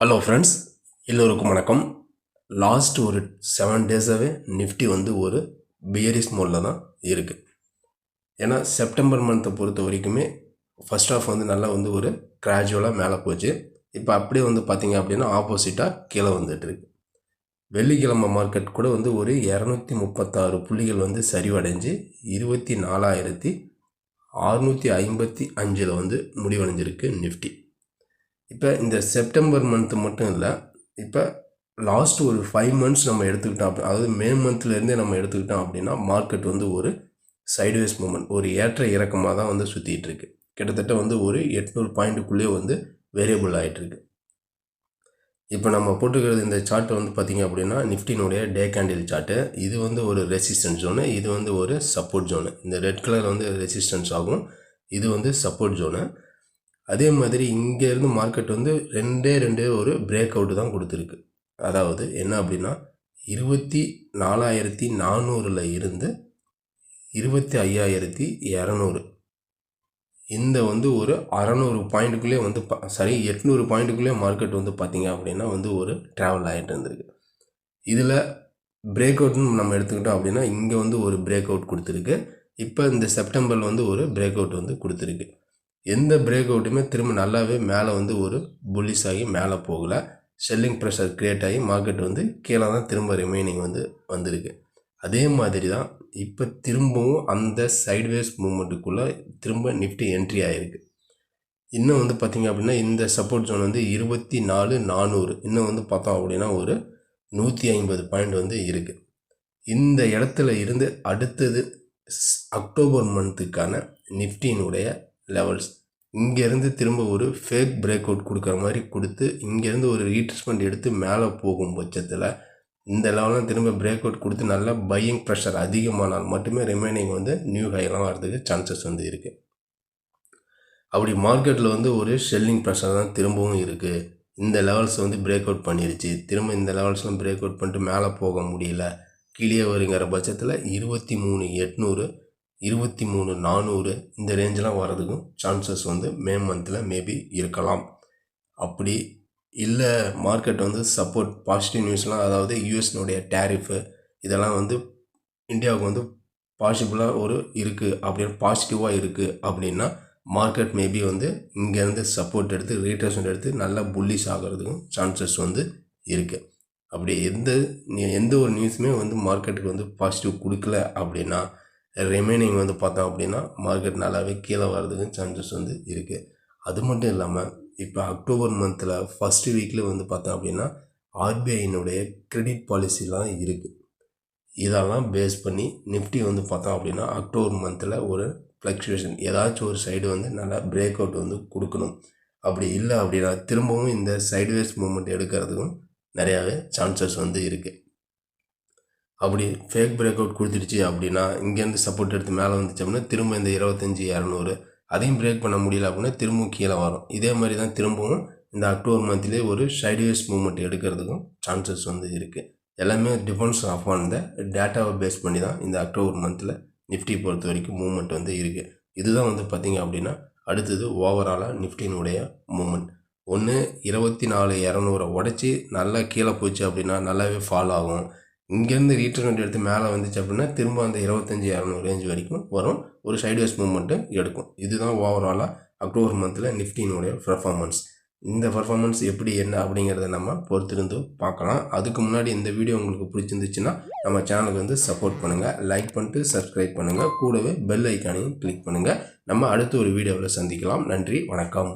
Hello friends எல்லோருக்கும் வணக்கம். Last ஒரு செவன் டேஸாகவே நிஃப்டி வந்து ஒரு பியரிஸ் மோடில் தான் இருக்குது ஏன்னா செப்டம்பர் மந்த்தை பொறுத்த வரைக்குமே ஃபஸ்ட் ஆஃப் வந்து நல்லா வந்து ஒரு கிராஜுவலாக மேலே போச்சு. இப்போ அப்படியே வந்து பார்த்திங்க அப்படின்னா ஆப்போசிட்டாக கீழே வந்துட்டுருக்கு வெள்ளிக்கிழமை மார்க்கெட் கூட வந்து ஒரு இரநூத்தி முப்பத்தாறு புள்ளிகள் வந்து சரிவடைஞ்சு இருபத்தி நாலாயிரத்தி அறுநூற்றி ஐம்பத்தி அஞ்சில் வந்து முடிவடைஞ்சிருக்கு நிஃப்டி இப்போ இந்த செப்டம்பர் மந்த்து மட்டும் இல்லை இப்போ லாஸ்ட் ஒரு ஃபைவ் மந்த்ஸ் நம்ம எடுத்துக்கிட்டோம் அப்படி அதாவது மே மந்த்லேருந்தே நம்ம எடுத்துக்கிட்டோம் அப்படின்னா மார்க்கெட் வந்து ஒரு சைட்வேஸ் மூமெண்ட் ஒரு ஏற்ற இறக்கமாக தான் வந்து சுற்றிகிட்ருக்கு கிட்டத்தட்ட வந்து ஒரு எட்நூறு பாயிண்ட்டுக்குள்ளேயே வந்து வேரியபிள் ஆகிட்டுருக்கு இப்போ நம்ம போட்டுக்கிறது இந்த சார்ட்டை வந்து பார்த்திங்க அப்படின்னா நிஃப்டினுடைய டே கேண்டில் சார்ட்டு இது வந்து ஒரு ரெசிஸ்டன்ஸ் ஜோனு இது வந்து ஒரு சப்போர்ட் ஜோனு இந்த ரெட் கலர் வந்து ரெசிஸ்டன்ஸ் ஆகும். இது வந்து சப்போர்ட் ஜோனு அதே மாதிரி இங்கேருந்து மார்க்கெட் வந்து ரெண்டே ரெண்டே ஒரு பிரேக் அவுட்டு தான் கொடுத்துருக்கு. அதாவது என்ன அப்படின்னா இருபத்தி நாலாயிரத்தி நானூறில் இருந்து இருபத்தி ஐயாயிரத்தி இரநூறு. இந்த வந்து ஒரு அறநூறு பாயிண்ட்டுக்குள்ளே வந்து ப சரி எட்நூறு பாயிண்ட்டுக்குள்ளே மார்க்கெட் வந்து பார்த்திங்க அப்படின்னா வந்து ஒரு ட்ராவல் ஆகிட்டு இருந்திருக்கு. இதில் பிரேக் அவுட்னு நம்ம எடுத்துக்கிட்டோம் அப்படின்னா இங்கே வந்து ஒரு பிரேக் அவுட் கொடுத்துருக்கு. இப்போ இந்த செப்டம்பரில் வந்து ஒரு பிரேக் அவுட் வந்து கொடுத்துருக்கு. எந்த பிரேக் அவுட்டுமே திரும்ப நல்லாவே மேலே வந்து ஒரு புல்லிஸ் ஆகி மேலே போகலை. செல்லிங் ப்ரெஷர் க்ரியேட் ஆகி மார்க்கெட் வந்து கீழே தான் திரும்ப ரிமைனிங் வந்து வந்திருக்கு. அதே மாதிரி தான் இப்போ திரும்பவும் அந்த சைட்வேஸ் மூமெண்ட்டுக்குள்ளே திரும்ப நிஃப்டி என்ட்ரி ஆகிருக்கு இன்னும் வந்து பார்த்திங்க அப்படின்னா இந்த சப்போர்ட் ஜோன் வந்து இருபத்தி நாலு நானூறு இன்னும் வந்து பார்த்தோம் அப்படின்னா ஒரு நூற்றி ஐம்பது பாயிண்ட் வந்து இருக்குது இந்த இடத்துல இருந்து அடுத்தது அக்டோபர் மந்த்துக்கான நிஃப்டியினுடைய லெவல்ஸ் இங்கேருந்து திரும்ப ஒரு ஃபேக் பிரேக் அவுட் கொடுக்குற மாதிரி கொடுத்து இங்கேருந்து ஒரு ரீட்ரெஸ்மெண்ட் எடுத்து மேலே போகும் பட்சத்தில் இந்த லெவலாம் திரும்ப பிரேக் அவுட் கொடுத்து நல்லா பையிங் ப்ரெஷர் அதிகமானால் மட்டுமே ரிமைனிங் வந்து நியூ ஹைலாம் வரதுக்கு சான்சஸ் வந்து இருக்குது அப்படி மார்க்கெட்டில் வந்து ஒரு ஷெல்லிங் ப்ரெஷர் தான் திரும்பவும் இருக்குது இந்த லெவல்ஸ் வந்து பிரேக் அவுட் பண்ணிருச்சு. திரும்ப இந்த லெவல்ஸ்லாம் பிரேக் அவுட் பண்ணிட்டு மேலே போக முடியல. கீழே வருங்கிற பட்சத்தில் இருபத்தி மூணு எட்நூறு இருபத்தி மூணு நானூறு இந்த ரேஞ்செலாம் வரதுக்கும் சான்சஸ் வந்து மே மந்தில் மேபி இருக்கலாம். அப்படி இல்லை மார்க்கெட் வந்து சப்போர்ட் பாசிட்டிவ் நியூஸ்லாம் அதாவது யூஎஸ்னுடைய டேரிஃபு இதெல்லாம் வந்து இந்தியாவுக்கு வந்து பாசிபிளாக ஒரு இருக்குது அப்படின்னு பாசிட்டிவாக இருக்குது அப்படின்னா மார்க்கெட் மேபி வந்து இங்கேருந்து சப்போர்ட் எடுத்து ரீட்ரேஷன் எடுத்து நல்லா புல்லிஷ் ஆகிறதுக்கும் சான்சஸ் வந்து இருக்குது அப்படி எந்த எந்த ஒரு நியூஸுமே வந்து மார்க்கெட்டுக்கு வந்து பாசிட்டிவ் கொடுக்கல அப்படின்னா ரிமைனிங் வந்து பார்த்தோம் அப்படின்னா மார்க்கெட் நல்லாவே கீழே வர்றதுக்கு சான்சஸ் வந்து இருக்குது அது மட்டும் இல்லாமல் இப்போ அக்டோபர் மந்தில் ஃபஸ்ட்டு வீக்கில் வந்து பார்த்தோம் அப்படின்னா ஆர்பிஐனுடைய கிரெடிட் பாலிசிலாம் இருக்குது இதெல்லாம் பேஸ் பண்ணி நிஃப்டி வந்து பார்த்தோம் அப்படின்னா அக்டோபர் மந்தில் ஒரு ஃப்ளக்சுவேஷன் ஏதாச்சும் ஒரு சைடு வந்து நல்லா பிரேக் அவுட் வந்து கொடுக்கணும். அப்படி இல்லை அப்படின்னா திரும்பவும் இந்த சைட்வேஸ் மூமெண்ட் எடுக்கிறதுக்கும் நிறையாவே சான்சஸ் வந்து இருக்குது அப்படி ஃபேக் பிரேக் அவுட் கொடுத்துருச்சு அப்படின்னா இங்கேருந்து சப்போர்ட் எடுத்து மேலே வந்துச்சு அப்படின்னா திரும்ப இந்த இருபத்தஞ்சி இரநூறு அதையும் பிரேக் பண்ண முடியல அப்படின்னா திரும்பவும் கீழே வரும். இதே மாதிரி தான் திரும்பவும் இந்த அக்டோபர் மந்த்லேயே ஒரு சைட்வேஸ் மூவ்மெண்ட் எடுக்கிறதுக்கும் சான்சஸ் வந்து இருக்குது எல்லாமே டிஃபென்ஸ் ஆஃப் ஆன் த டேட்டாவை பேஸ் பண்ணி தான் இந்த அக்டோபர் மந்தில் நிஃப்டி பொறுத்த வரைக்கும் மூவ்மெண்ட் வந்து இருக்குது இதுதான் வந்து பார்த்திங்க அப்படின்னா அடுத்தது ஓவராலாக நிஃப்டினுடைய மூமெண்ட் ஒன்று இருபத்தி நாலு இரநூறை உடச்சி நல்லா கீழே போச்சு அப்படின்னா நல்லாவே ஃபால் ஆகும். இங்கேருந்து ரீட்ரன்மெண்ட் எடுத்து மேலே வந்துச்சு அப்படின்னா திரும்ப அந்த இருபத்தஞ்சி இரநூறு ரேஞ்ச் வரைக்கும் வரும். ஒரு சைட்வேஸ் மூவ்மெண்ட்டு எடுக்கும். இதுதான் ஓவராலாக அக்டோபர் மந்தில் நிஃப்டினுடைய பர்ஃபார்மன்ஸ் இந்த பர்ஃபார்மன்ஸ் எப்படி என்ன அப்படிங்கிறத நம்ம பொறுத்திருந்து பார்க்கலாம். அதுக்கு முன்னாடி இந்த வீடியோ உங்களுக்கு பிடிச்சிருந்துச்சுன்னா நம்ம சேனலுக்கு வந்து சப்போர்ட் பண்ணுங்கள் லைக் பண்ணிட்டு சப்ஸ்கிரைப் பண்ணுங்கள் கூடவே பெல் ஐக்கானையும் கிளிக் பண்ணுங்கள் நம்ம அடுத்த ஒரு வீடியோவில் சந்திக்கலாம். நன்றி வணக்கம்.